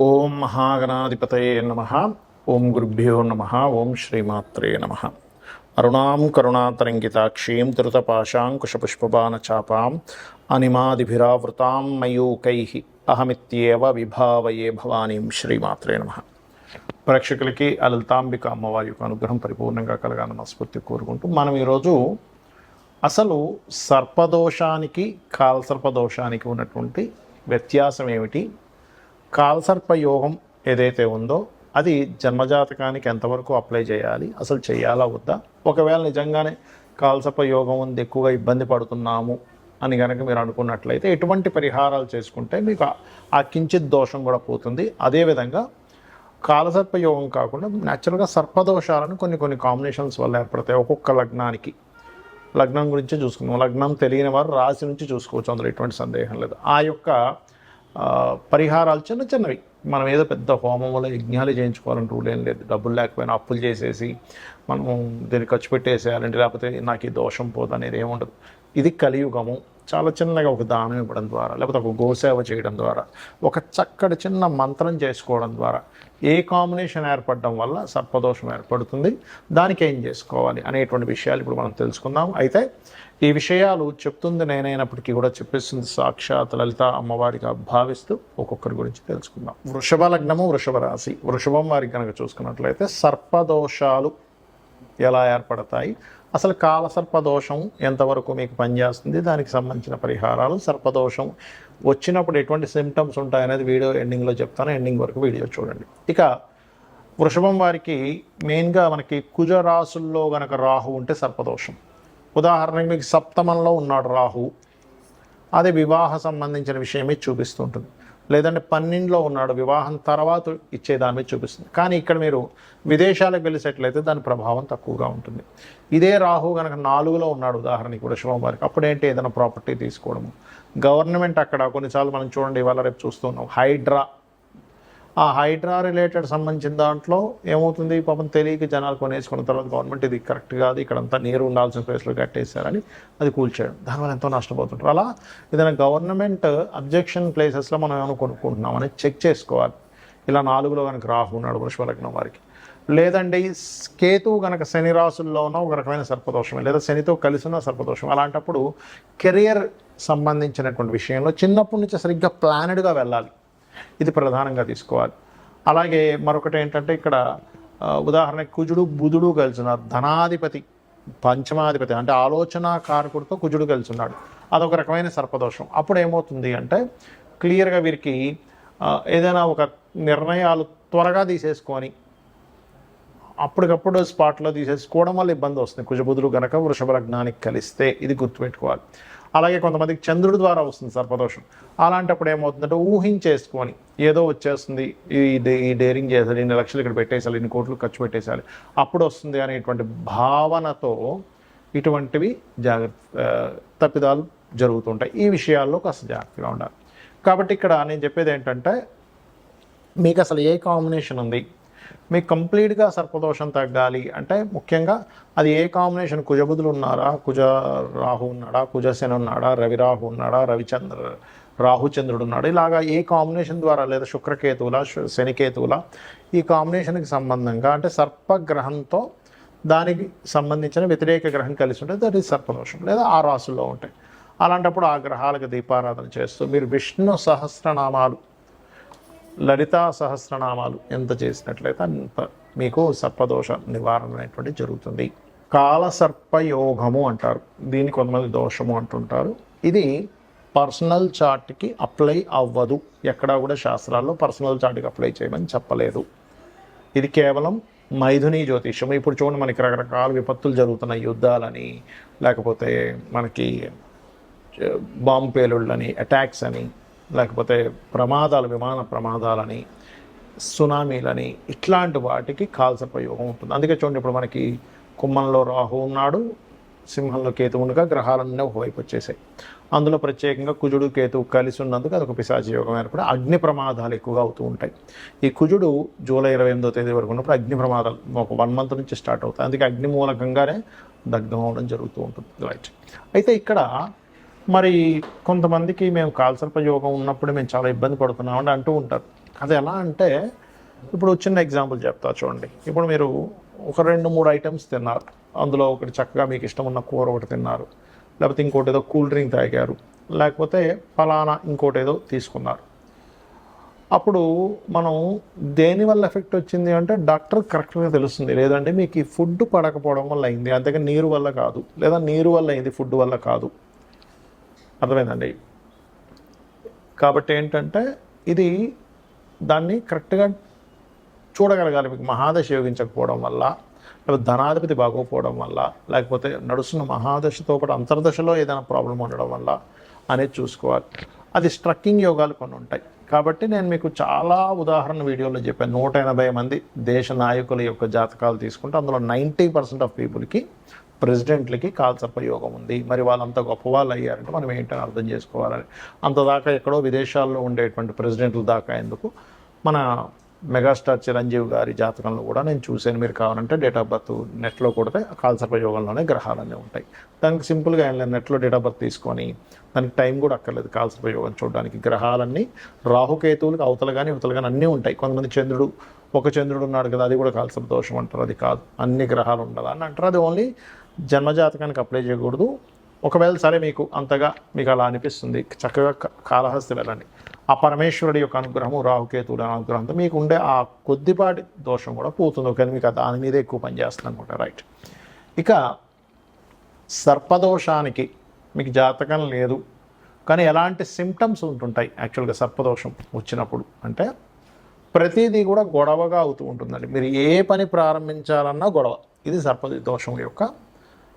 ఓం మహాగణాధిపతయే నమ. ఓం గురుభ్యో నమ. ఓం శ్రీమాత్రే నమ. అరుణాం కరుణాతరంగితాక్షీం ధృతపాశాంకుశపుష్పబాణచాపాం అనిమాదిభిరావృతాం మయూకై అహమిత్యేవ విభావయే భవానీం శ్రీమాత్రే నమ. ప్రేక్షకులకి ఆ లలితాంబిక అమ్మవారి యొక్క అనుగ్రహం పరిపూర్ణంగా కలగాలని మనస్ఫూర్తి కోరుకుంటూ మనం ఈరోజు అసలు సర్పదోషానికి కాల్సర్పదోషానికి ఉన్నటువంటి వ్యత్యాసం ఏమిటి కాలసర్ప యోగం ఏదైతే ఉందో అది జన్మజాతకానికి ఎంతవరకు అప్లై చేయాలి? అసలు చేయాలా? వద్దా? ఒకవేళ నిజంగానే కాలసర్ప యోగం ఉంది ఎక్కువగా ఇబ్బంది పడుతున్నాము అని కనుక మీరు అనుకున్నట్లయితే ఎటువంటి పరిహారాలు చేసుకుంటే మీకు ఆ- కించిత్ దోషం కూడా పోతుంది. అదేవిధంగా కాలసర్ప యోగం కాకుండా న్యాచురల్గా సర్పదోషాలను కొన్ని కొన్ని కాంబినేషన్స్ వల్ల ఏర్పడతాయి. ఒక్కొక్క లగ్నానికి. లగ్నం గురించి చూసుకుందాం. లగ్నం తెలియని వారు రాశి నుంచి చూసుకోవచ్చు. అందులో ఎటువంటి సందేహం లేదు. ఆ యొక్క పరిహారాలు చిన్న చిన్నవి. మనం ఏదో పెద్ద హోమంలో యజ్ఞాలు చేయించుకోవాలని రూల్ ఏం లేదు. డబ్బులు లేకపోయినా అప్పులు చేసేసి మనం దీన్ని ఖర్చు పెట్టేసేయాలంటే లేకపోతే నాకు ఈ దోషం పోదు అనేది ఏముండదు. ఇది కలియుగము. చాలా చిన్నగా ఒక దానం ఇవ్వడం ద్వారా లేకపోతే ఒక గోసేవ చేయడం ద్వారా ఒక చక్కటి చిన్న మంత్రం చేసుకోవడం ద్వారా ఏ కాంబినేషన్ ఏర్పడడం వల్ల సర్పదోషం ఏర్పడుతుంది దానికి ఏం చేసుకోవాలి అనేటువంటి విషయాలు ఇప్పుడు మనం తెలుసుకుందాం. అయితే ఈ విషయాలు చెప్తుంది నేనైనప్పటికీ కూడా చెప్పేస్తుంది సాక్షాత్ లలిత అమ్మవారిగా భావిస్తూ ఒక్కొక్కరి గురించి తెలుసుకుందాం. వృషభ లగ్నము వృషభ రాశి. వృషభం వారికి కనుక చూసుకున్నట్లయితే సర్పదోషాలు ఎలా ఏర్పడతాయి? అసలు కాల సర్పదోషం ఎంతవరకు మీకు పనిచేస్తుంది? దానికి సంబంధించిన పరిహారాలు సర్పదోషం వచ్చినప్పుడు ఎటువంటి సిమ్టమ్స్ ఉంటాయనేది వీడియో ఎండింగ్లో చెప్తాను. ఎండింగ్ వరకు వీడియో చూడండి. ఇక వృషభం వారికి మెయిన్గా మనకి కుజ రాసుల్లో గనక రాహు ఉంటే సర్పదోషం. ఉదాహరణకి మీకు సప్తమంలో ఉన్నాడు రాహు. అది వివాహ సంబంధించిన విషయమే చూపిస్తుంటుంది. లేదంటే పన్నెండులో ఉన్నాడు వివాహం తర్వాత ఇచ్చే దాని మీద చూపిస్తుంది. కానీ ఇక్కడ మీరు విదేశాలకు వెళ్ళి దాని ప్రభావం తక్కువగా ఉంటుంది. ఇదే రాహు కనుక నాలుగులో ఉన్నాడు ఉదాహరణకి వృషభం వారికి అప్పుడేంటి ఏదైనా ప్రాపర్టీ తీసుకోవడము. గవర్నమెంట్ అక్కడ కొన్నిసార్లు మనం చూడండి ఇవాళ రేపు చూస్తున్నాం. హైడ్రా ఆ హైడ్రా రిలేటెడ్ సంబంధించిన దాంట్లో ఏమవుతుంది? పాపం తెలియక జనాలు కొనేసుకున్న తర్వాత గవర్నమెంట్ ఇది కరెక్ట్ కాదు ఇక్కడంతా నీరు ఉండాల్సిన ప్లేస్లో కట్టేశారని అది కూల్చేయడం. దానివల్ల ఎంతో నష్టపోతుంటారు. అలా ఏదైనా గవర్నమెంట్ అబ్జెక్షన్ ప్లేసెస్లో మనం ఏమైనా కొనుక్కుంటున్నామని చెక్ చేసుకోవాలి. ఇలా నాలుగులో కనుక రాహు ఉన్నాడు వృషభలగ్నం వారికి. లేదండి కేతు కనుక శని రాసుల్లో ఉన్న ఒక రకమైన సర్పదోషమే లేదా శనితో కలిసి ఉన్న సర్పదోషం అలాంటప్పుడు కెరియర్ సంబంధించినటువంటి విషయంలో చిన్నప్పటి నుంచి సరిగ్గా ప్లానెడ్గా వెళ్ళాలి. ఇది ప్రధానంగా తీసుకోవాలి. అలాగే మరొకటి ఏంటంటే ఇక్కడ ఆ, ఉదాహరణకి కుజుడు బుధుడు కలిసినారు. ధనాధిపతి పంచమాధిపతి అంటే ఆలోచన కారకుడితో కుజుడు కలిసిన్నాడు అదొక రకమైన సర్పదోషం. అప్పుడు ఏమవుతుంది అంటే క్లియర్గా వీరికి ఏదైనా ఒక నిర్ణయాలు త్వరగా తీసేసుకొని అప్పటికప్పుడు స్పాట్లో తీసేసుకోవడం వల్ల ఇబ్బంది వస్తుంది. కుజబుధులు గనక వృషభ లగ్నానికి కలిస్తే ఇది గుర్తుపెట్టుకోవాలి. అలాగే కొంతమందికి చంద్రుడి ద్వారా వస్తుంది సర్పదోషం. అలాంటప్పుడు ఏమవుతుందంటే ఊహించేసుకొని ఏదో వచ్చేస్తుంది ఈ ఈ డేరింగ్ చేసాలి ఇన్ని లక్షలు ఇక్కడ పెట్టేసాలి ఇన్ని కోట్లు ఖర్చు పెట్టేసాలి అప్పుడు వస్తుంది అనేటువంటి భావనతో ఇటువంటివి జాగ్రత్త తప్పిదాలు జరుగుతుంటాయి. ఈ విషయాల్లో కాస్త జాగ్రత్తగా ఉండాలి. కాబట్టి ఇక్కడ నేను చెప్పేది ఏంటంటే మీకు అసలు ఏ కాంబినేషన్ ఉంది? మీకు కంప్లీట్గా సర్పదోషం తగ్గాలి అంటే ముఖ్యంగా అది ఏ కాంబినేషన్? కుజబుధులు ఉన్నారా? కుజ రాహు ఉన్నాడా? కుజశని ఉన్నాడా? రవి రాహు ఉన్నాడా? రవిచంద్ర రాహుచంద్రుడు ఉన్నాడు. ఇలాగా ఏ కాంబినేషన్ ద్వారా లేదా శుక్రకేతువుల శు- శనికేతువుల ఈ కాంబినేషన్కి సంబంధంగా అంటే సర్పగ్రహంతో దానికి సంబంధించిన వ్యతిరేక గ్రహం కలిసి ఉంటే దట్ ఈస్ సర్పదోషం లేదా ఆ రాసుల్లో ఉంటాయి అలాంటప్పుడు ఆ గ్రహాలకు దీపారాధన చేస్తూ మీరు విష్ణు సహస్రనామాలు లలితా సహస్రనామాలు ఎంత చేసినట్లయితే అంత మీకు సర్పదోష నివారణ అనేటువంటి జరుగుతుంది. కాలసర్పయోగము అంటారు. దీన్ని కొంతమంది దోషము అంటుంటారు. ఇది పర్సనల్ చార్ట్కి అప్లై అవ్వదు. ఎక్కడా కూడా శాస్త్రాల్లో పర్సనల్ చార్ట్కి అప్లై చేయమని చెప్పలేదు. ఇది కేవలం మైథుని జ్యోతిష్యం. ఇప్పుడు చూడండి మనకి రకరకాల విపత్తులు జరుగుతున్నాయి. యుద్ధాలని లేకపోతే మనకి బాంబు పేలుళ్ళని అటాక్స్ అని లేకపోతే ప్రమాదాలు విమాన ప్రమాదాలని సునామీలని ఇట్లాంటి వాటికి కాల్సర్పయోగం ఉంటుంది. అందుకే చూడండి ఇప్పుడు మనకి కుమ్మంలో రాహు ఉన్నాడు సింహంలో కేతు ఉండగా గ్రహాలన్నీ ఒకవైపు వచ్చేసాయి. అందులో ప్రత్యేకంగా కుజుడు కేతువు కలిసి ఉన్నందుకు అదొక పిశాచి యోగం ఏర్పడి అగ్ని ప్రమాదాలు ఎక్కువగా అవుతూ ఉంటాయి. ఈ కుజుడు జూలై ఇరవై ఎనిమిదో తేదీ వరకు ఉన్నప్పుడు అగ్ని ప్రమాదాలు ఒక వన్ మంత్ నుంచి స్టార్ట్ అవుతాయి. అందుకే అగ్ని మూలకంగానే దగ్ధం అవడం జరుగుతూ ఉంటుంది. రైట్. అయితే ఇక్కడ మరి కొంతమందికి మేము కాల్సర్ప యోగం ఉన్నప్పుడు మేము చాలా ఇబ్బంది పడుతున్నామని అంటూ ఉంటారు. అది ఎలా అంటే ఇప్పుడు చిన్న ఎగ్జాంపుల్ చెప్తా చూడండి. ఇప్పుడు మీరు ఒక రెండు మూడు ఐటమ్స్ తిన్నారు. అందులో ఒకటి చక్కగా మీకు ఇష్టం ఉన్న కూర ఒకటి తిన్నారు. లేకపోతే ఇంకోటి ఏదో కూల్ డ్రింక్ తాగారు. లేకపోతే ఫలానా ఇంకోటి ఏదో తీసుకున్నారు. అప్పుడు మనం దేని వల్ల ఎఫెక్ట్ వచ్చింది అంటే డాక్టర్ కరెక్ట్గా తెలుస్తుంది. లేదంటే మీకు ఈ ఫుడ్ పడకపోవడం వల్ల అయింది. అంతేగా నీరు వల్ల కాదు. లేదా నీరు వల్ల అయింది ఫుడ్ వల్ల కాదు. అర్థమైందండి? కాబట్టి ఏంటంటే ఇది దాన్ని కరెక్ట్గా చూడగలగాలి. మీకు మహాదశ యోగించకపోవడం వల్ల లేకపోతే ధనాధిపతి బాగోకపోవడం వల్ల లేకపోతే నడుస్తున్న మహాదశతో పాటు అంతర్దశలో ఏదైనా ప్రాబ్లం ఉండడం వల్ల అనేది చూసుకోవాలి. అది స్ట్రక్కింగ్ యోగాలు కొన్ని ఉంటాయి. కాబట్టి నేను మీకు చాలా ఉదాహరణ వీడియోలో చెప్పాను. నూట ఎనభై మంది దేశ నాయకుల యొక్క జాతకాలు తీసుకుంటే అందులో నైంటీ పర్సెంట్ ఆఫ్ పీపుల్కి ప్రెసిడెంట్లకి కాల్సర్పయోగం ఉంది. మరి వాళ్ళంత గొప్ప వాళ్ళు అయ్యారంటే మనం ఏంటని అర్థం చేసుకోవాలని. అంతదాకా ఎక్కడో విదేశాల్లో ఉండేటువంటి ప్రెసిడెంట్ల దాకా ఎందుకు? మన మెగాస్టార్ చిరంజీవి గారి జాతకంలో కూడా నేను చూశాను. మీరు కావాలంటే డేట్ ఆఫ్ బర్త్ నెట్లో కొడితే కాల్సర్పయోగంలోనే గ్రహాలన్నీ ఉంటాయి. దానికి సింపుల్గా ఆయన నెట్లో డేట్ ఆఫ్ బర్త్ తీసుకొని దానికి టైం కూడా అక్కర్లేదు. కాల్సర్పయోగం చూడడానికి గ్రహాలన్నీ రాహుకేతువులకు అవతల కానీ ఇవతల కానీ అన్నీ ఉంటాయి. కొంతమంది చంద్రుడు ఒక చంద్రుడు ఉన్నాడు కదా అది కూడా కాల్సర్ప దోషం అంటారు అది కాదు. అన్ని గ్రహాలు ఉండాలి అని అంటారు. అది ఓన్లీ జన్మజాతకానికి అప్లై చేయకూడదు. ఒకవేళ సరే మీకు అంతగా మీకు అలా అనిపిస్తుంది చక్కగా క- కాళహస్తి వెళ్ళండి. ఆ పరమేశ్వరుడి యొక్క అనుగ్రహము రాహుకేతువుల అనుగ్రహంతో మీకు ఉండే ఆ కొద్దిపాటి దోషం కూడా పోతుంది. ఒకవేళ మీకు దాని మీద ఎక్కువ పనిచేస్తుంది అనుకుంటా రైట్ ఇక సర్పదోషానికి మీకు జాతకం లేదు కానీ ఎలాంటి సిమ్టమ్స్ ఉంటుంటాయి యాక్చువల్గా సర్పదోషం వచ్చినప్పుడు? అంటే ప్రతిదీ కూడా గొడవగా అవుతూ ఉంటుందండి. మీరు ఏ పని ప్రారంభించాలన్నా గొడవ. ఇది సర్ప దోషం యొక్క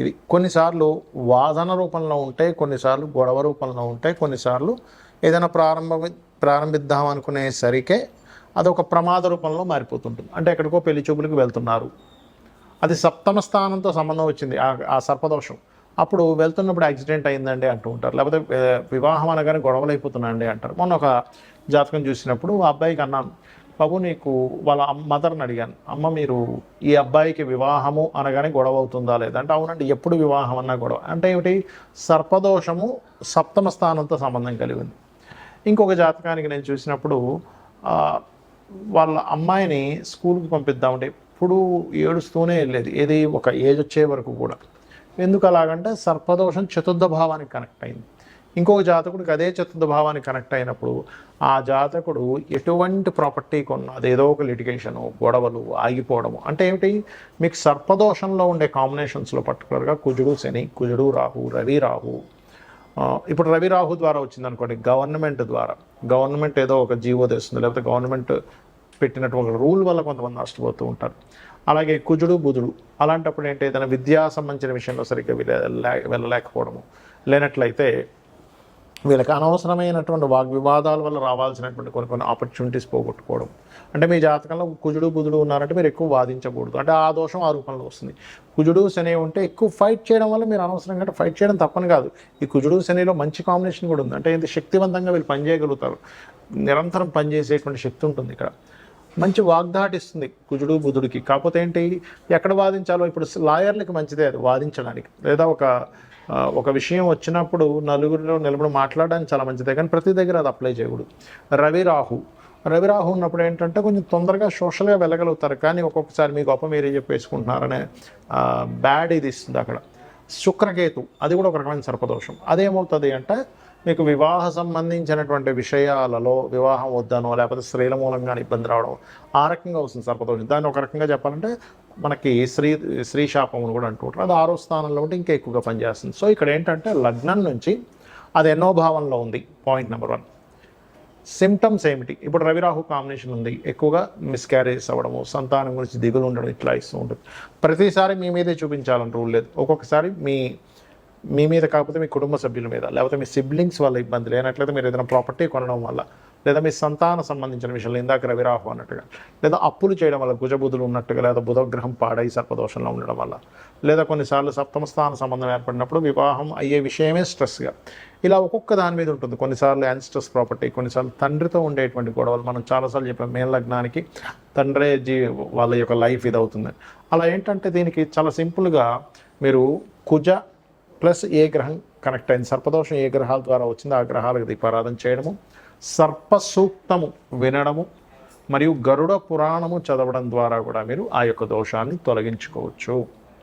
ఇది. కొన్నిసార్లు వాదన రూపంలో ఉంటాయి కొన్నిసార్లు గొడవ రూపంలో ఉంటాయి కొన్నిసార్లు ఏదైనా ప్రారంభ ప్రారంభిద్దాం అనుకునేసరికే అదొక ప్రమాద రూపంలో మారిపోతుంటుంది. అంటే ఎక్కడికో పెళ్ళి చూపులకు వెళ్తున్నారు. అది సప్తమ స్థానంతో సంబంధం వచ్చింది. ఆ ఆ సర్పదోషం. అప్పుడు వెళ్తున్నప్పుడు యాక్సిడెంట్ అయిందండి అంటూ ఉంటారు. లేకపోతే వివాహం అనగానే గొడవలు అయిపోతున్నాయండి అంటారు. మొన్న ఒక జాతకం చూసినప్పుడు ఆ అబ్బాయికి అన్నాను బాబు నీకు వాళ్ళ మదర్ని అడిగాను. అమ్మ మీరు ఈ అబ్బాయికి వివాహము అనగానే గొడవ అవుతుందా లేదా? అంటే అవునండి ఎప్పుడు వివాహం అన్నా గొడవ. అంటే ఏమిటి? సర్పదోషము సప్తమ స్థానంతో సంబంధం కలిగి ఉంది. ఇంకొక జాతకానికి నేను చూసినప్పుడు వాళ్ళ అమ్మాయిని స్కూల్కి పంపిద్దామంటే ఎప్పుడు ఏడుస్తూనే వెళ్ళేది. ఏది? ఒక ఏజ్ వచ్చే వరకు కూడా. ఎందుకు అలాగంటే సర్పదోషం చతుర్థ భావానికి కనెక్ట్ అయింది. ఇంకొక జాతకుడికి అదే చతుర్థ భావాన్ని కనెక్ట్ అయినప్పుడు ఆ జాతకుడు ఎటువంటి ప్రాపర్టీ కొన్నా అదేదో ఒక లిటిగేషను గొడవలు ఆగిపోవడము. అంటే ఏమిటి? మీకు సర్పదోషంలో ఉండే కాంబినేషన్స్లో పర్టికులర్గా కుజుడు శని కుజుడు రాహు రవి రాహు. ఇప్పుడు రవి రాహు ద్వారా వచ్చింది అనుకోండి గవర్నమెంట్ ద్వారా. గవర్నమెంట్ ఏదో ఒక జీవో తెస్తుంది లేకపోతే గవర్నమెంట్ పెట్టినటువంటి రూల్ వల్ల కొంతమంది నష్టపోతూ ఉంటారు. అలాగే కుజుడు బుధుడు అలాంటప్పుడు ఏంటి? ఏదైనా విద్యా సంబంధించిన విషయంలో సరిగ్గా వెళ్ళలేకపోవడము. లేనట్లయితే వీళ్ళకి అనవసరమైనటువంటి వాగ్వివాదాల వల్ల రావాల్సినటువంటి కొన్ని కొన్ని ఆపర్చునిటీస్ పోగొట్టుకోవడం. అంటే మీ జాతకంలో కుజుడు బుధుడు ఉన్నారంటే మీరు ఎక్కువ వాదించకూడదు. అంటే ఆ దోషం ఆ రూపంలో వస్తుంది. కుజుడు శని ఉంటే ఎక్కువ ఫైట్ చేయడం వల్ల మీరు అనవసరంగా అంటే ఫైట్ చేయడం తప్పని కాదు. ఈ కుజుడు శనిలో మంచి కాంబినేషన్ కూడా ఉంది. అంటే ఇంత శక్తివంతంగా వీళ్ళు పనిచేయగలుగుతారు. నిరంతరం పనిచేసేటువంటి శక్తి ఉంటుంది ఇక్కడ. మంచి వాగ్దాటిస్తుంది కుజుడు బుధుడికి. కాకపోతే ఏంటి? ఎక్కడ వాదించాలో? ఇప్పుడు లాయర్లకి మంచిదే అది వాదించడానికి. లేదా ఒక ఒక విషయం వచ్చినప్పుడు నలుగురిలో నిలబడి మాట్లాడడానికి చాలా మంచిదే. కానీ ప్రతి దగ్గర అది అప్లై చేయకూడదు. రవి రాహు రవి రాహు ఉన్నప్పుడు ఏంటంటే కొంచెం తొందరగా సోషల్గా వెళ్ళగలుగుతారు. కానీ ఒక్కొక్కసారి మీ గొప్ప మీరే చెప్పేసుకుంటున్నారనే బ్యాడ్ ఇది ఇస్తుంది అక్కడ. శుక్రకేతు. అది కూడా ఒక రకమైన సర్పదోషం. అదేమవుతుంది అంటే మీకు వివాహ సంబంధించినటువంటి విషయాలలో వివాహం వద్దనో లేకపోతే స్త్రీల మూలంగా ఇబ్బంది రావడం ఆ రకంగా వస్తుంది సర్పదోషం దాన్ని ఒక రకంగా చెప్పాలంటే మనకి స్త్రీ స్త్రీ శాపం అని కూడా అంటుంటారు అది ఆరో స్థానంలో ఉంటే ఇంకా ఎక్కువగా పనిచేస్తుంది. సో ఇక్కడ ఏంటంటే లగ్నం నుంచి అది ఎన్నో భావంలో ఉంది. పాయింట్ నెంబర్ వన్ సిమ్టమ్స్ ఏమిటి? ఇప్పుడు రవిరాహు కాంబినేషన్ ఉంది. ఎక్కువగా మిస్క్యారేజ్ అవ్వడము సంతానం గురించి దిగులు ఉండడం ఇట్లా ఇస్తూ ఉంటుంది. ప్రతిసారి మీ మీదే చూపించాలని రూల్ లేదు. ఒక్కొక్కసారి మీ మీ మీద కాకపోతే మీ కుటుంబ సభ్యుల మీద లేకపోతే మీ సిబ్లింగ్స్ వల్ల ఇబ్బంది లేనట్లయితే మీరు ఏదైనా ప్రాపర్టీ కొనడం వల్ల లేదా మీ సంతాన సంబంధించిన విషయంలో ఇందాక రవిరాహు అన్నట్టుగా లేదా అప్పులు చేయడం వల్ల గుజబుధులు ఉన్నట్టుగా లేదా బుధగ్రహం పాడై సర్పదోషంలో ఉండడం వల్ల లేదా కొన్నిసార్లు సప్తమ స్థాన సంబంధం ఏర్పడినప్పుడు వివాహం అయ్యే విషయమే స్ట్రెస్గా ఇలా ఒక్కొక్క దాని మీద ఉంటుంది. కొన్నిసార్లు యాన్స్ట్రెస్ ప్రాపర్టీ కొన్నిసార్లు తండ్రితో ఉండేటువంటి గొడవలు. మనం చాలాసార్లు చెప్పాం మేన లగ్నానికి తండ్రే జీ వాళ్ళ యొక్క లైఫ్ ఇది అవుతుంది అలా ఏంటంటే దీనికి చాలా సింపుల్గా మీరు కుజ ప్లస్ ఏ గ్రహం కనెక్ట్ అయింది. సర్పదోషం ఏ గ్రహాల ద్వారా వచ్చిందో ఆ గ్రహాలకు దీపారాధన చేయడము సర్ప సూక్తము వినడము మరియు గరుడ పురాణము చదవడం ద్వారా కూడా మీరు ఆ యొక్క దోషాన్ని తొలగించుకోవచ్చు.